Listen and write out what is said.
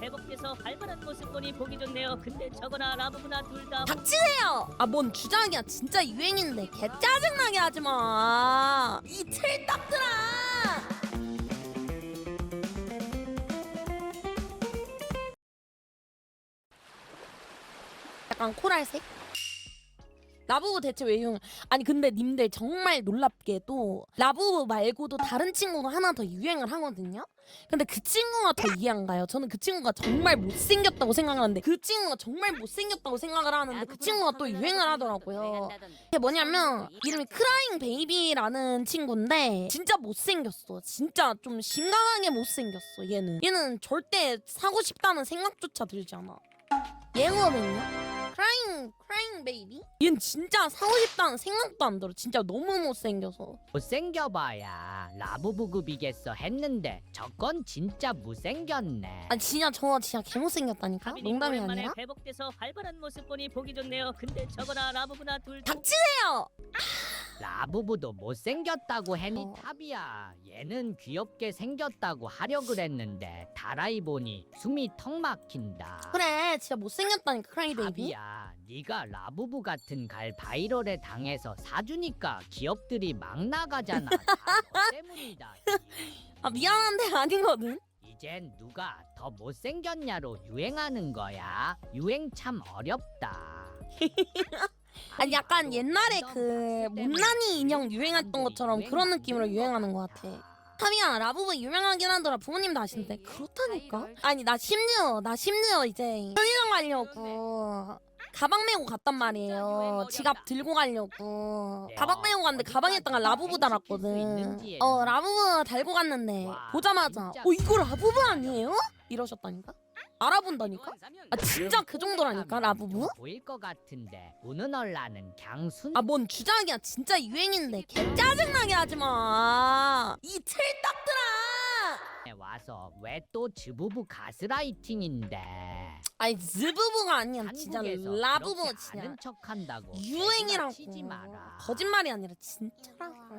회복돼서 활발한 모습 보니 보기 좋네요. 근데 저거나 라부부나 둘다 닥치세요. 아 뭔 주작이야 진짜 유행인데 개 짜증나게 하지 마. 이 틀딱들아. 약간 코랄색? 라부부 대체 왜 유행? 아니 근데 님들 정말 놀랍게도 라부부 말고도 다른 친구가 하나 더 유행을 하거든요. 근데 그 친구가 더 이해한가요? 저는 그 친구가 정말 못생겼다고 생각하는데 그 친구가 정말 못생겼다고 생각을 하는데 그 친구가 또 유행을 하더라고요. 이게 뭐냐면 이름이 크라잉 베이비라는 친구인데 진짜 못생겼어. 진짜 좀 심각하게 못생겼어. 얘는 얘는 절대 사고 싶다는 생각조차 들지 않아. 얘거든요. 크라잉 크라잉 베이비? 얘는 진짜 사고 싶다는 생각도 안 들어. 진짜 너무 못생겨서. 못생겨봐야 라부부급이겠어 했는데 저건 진짜 못생겼네 아 진짜 저 진짜 개 못생겼다니까. 농담이 오랜만에 아니라. 회복돼서 활발한 모습 보니 보기 좋네요. 근데 저거나 라부부나 둘 다 닥치세요. 라부부도 못생겼다고 해니 어. 탑이야 얘는 귀엽게 생겼다고 하려 그랬는데 다라이 보니 숨이 턱 막힌다 그래 진짜 못생겼다니까 크라잉 베이비. 탑이야 네가 라부부 같은 갈 바이럴에 당해서 사주니까 기업들이 막 나가잖아. 다 너 때문이다. 아 미안한데 아니거든. 이젠 누가 더 못생겼냐로 유행하는 거야. 유행 참 어렵다. 아니 약간 옛날에 그 못난이 인형 유행했던 것처럼 그런 느낌으로 유행하는 것 같아. 타미야 라부부 유명하긴 하더라. 부모님도 아시는데 그렇다니까? 아니 나 심지어 나 심지어 이제 편의점 가려고 가방 메고 갔단 말이에요. 지갑 들고 가려고. 가방 메고 갔는데 가방에다가 라부부 달았거든. 어 라부부 달고 갔는데 보자마자 어 이거 라부부 아니에요? 이러셨다니까? 알아본다니까? 아 진짜 그 정도라니까 라부부? 보일 것 같은데. 우는 얼라는 강순 아 뭔 주작이야. 진짜 유행인데. 개 짜증나게 하지 마이 틀딱들아 에 와서 왜 또 즈부부 가스라이팅인데? 아니 즈부부가 아니야. 진짜 한국에서 라부부 그렇게 진짜 아는 척한다고. 유행이라고. 치지 마라 거짓말이 아니라 진짜라고